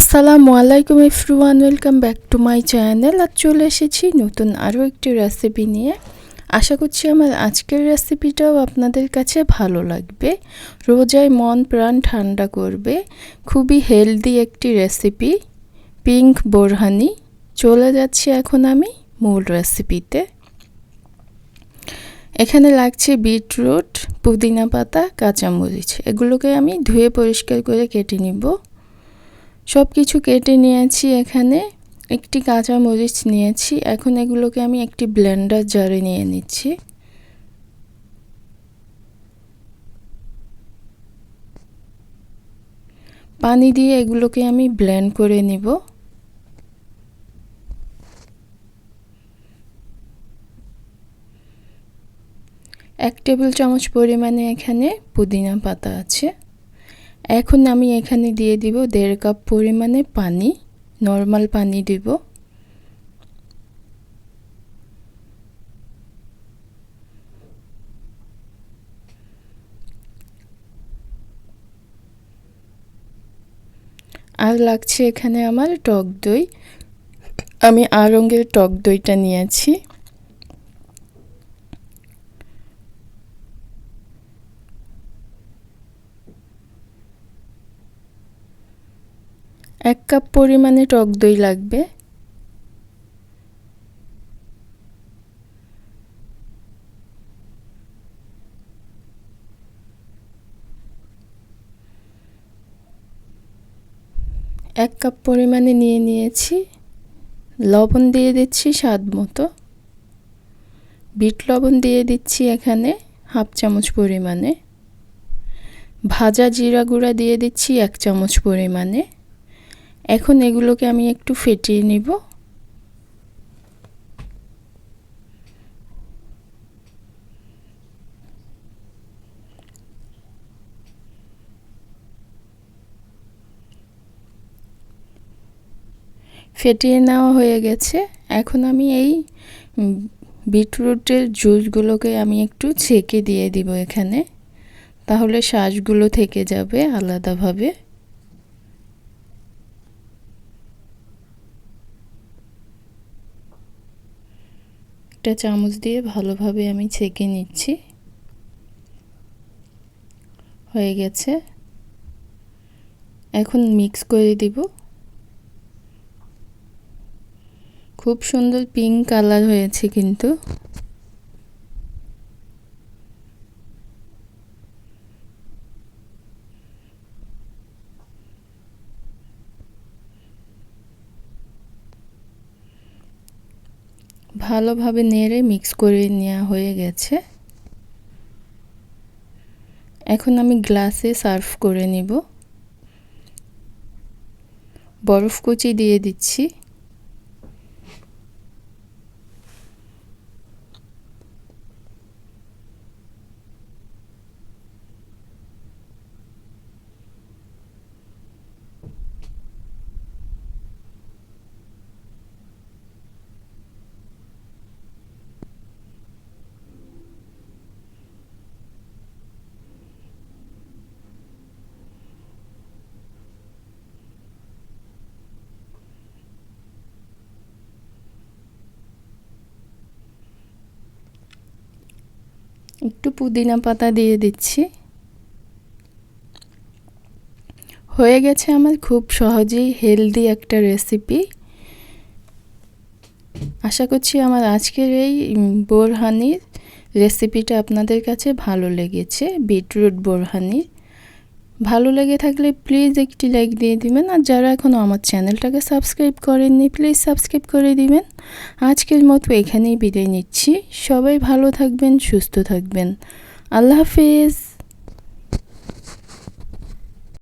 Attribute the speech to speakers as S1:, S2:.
S1: আসসালামু আলাইকুম everyone welcome back to my channel. আজ চলে এসেছি নতুন আরও একটি রেসিপি নিয়ে। আশা করছি আমার আজকের রেসিপিটাও আপনাদের কাছে ভালো লাগবে। রোজায় মন প্রাণ ঠান্ডা করবে। খুবই হেলদি একটি রেসিপি পিঙ্ক বোরহানি। চলে যাচ্ছি এখন আমি মূল রেসিপিতে এখানে লাগছে বিটরুট, পুদিনা পাতা, কাঁচামরিচ। এগুলোকে আমি ধুয়ে পরিষ্কার করে কেটে নিব। সব কিছু কেটে নিয়েছি এখানে। একটি কাঁচা মরিচ নিয়েছি। এখন এগুলোকে আমি একটি ব্লেন্ডার জারে নিয়ে নিচ্ছি। পানি দিয়ে এগুলোকে আমি ব্লেন্ড করে নিব। এক টেবিল চামচ পরিমাণে এখানে পুদিনা পাতা আছে। এখন আমি এখানে দিয়ে দিব দেড় কাপ পরিমাণে পানি নর্মাল পানি দিব। আর লাগছে এখানে আমার টক দই। আমি আর রঙের টক দইটা নিয়েছি। এক কাপ পরিমাণে টক দই লাগবে। এক কাপ পরিমাণে নিয়ে নিয়েছি। লবণ দিয়ে দিচ্ছি স্বাদ মতো। বিট লবণ দিয়ে দিচ্ছি এখানে হাফ চামচ পরিমাণে। ভাজা জিরা গুঁড়া দিয়ে দিচ্ছি এক চামচ পরিমাণে। এখন এগুলোকে আমি একটু ফেটিয়ে নিব। ফেটিয়ে নেওয়া হয়ে গেছে। এখন আমি এই বিটরুটের জুসগুলোকে আমি একটু ছেঁকে দিয়ে দিব এখানে। তাহলে শ্বাসগুলো থেকে যাবে আলাদাভাবে। একটা চামচ দিয়ে ভালোভাবে আমি ছেঁকে নিচ্ছি। হয়ে গেছে। এখন মিক্স করে দিব। খুব সুন্দর পিঙ্ক কালার হয়েছে কিন্তু। ভালোভাবে নেড়ে মিক্স করে নেওয়া হয়ে গেছে। এখন আমি গ্লাসে সার্ভ করে নিব। বরফ কুচি দিয়ে দিচ্ছি। একটু পুদিনা পাতা দিয়ে দিচ্ছি। হয়ে গেছে আমার খুব সহজেই হেলদি একটা রেসিপি। আশা করছি আমার আজকের এই বোরহানির রেসিপিটা আপনাদের কাছে ভালো লেগেছে, বিটরুট বোরহানির। ভালো লেগে থাকলে প্লিজ একটি লাইক দিয়ে দিবেন। আর যারা এখনও আমার চ্যানেলটাকে সাবস্ক্রাইব করেননি প্লিজ সাবস্ক্রাইব করে দিবেন। আজকের মতো এখানেই বিদায় নিচ্ছি। সবাই ভালো থাকবেন, সুস্থ থাকবেন। আল্লাহ হাফিজ।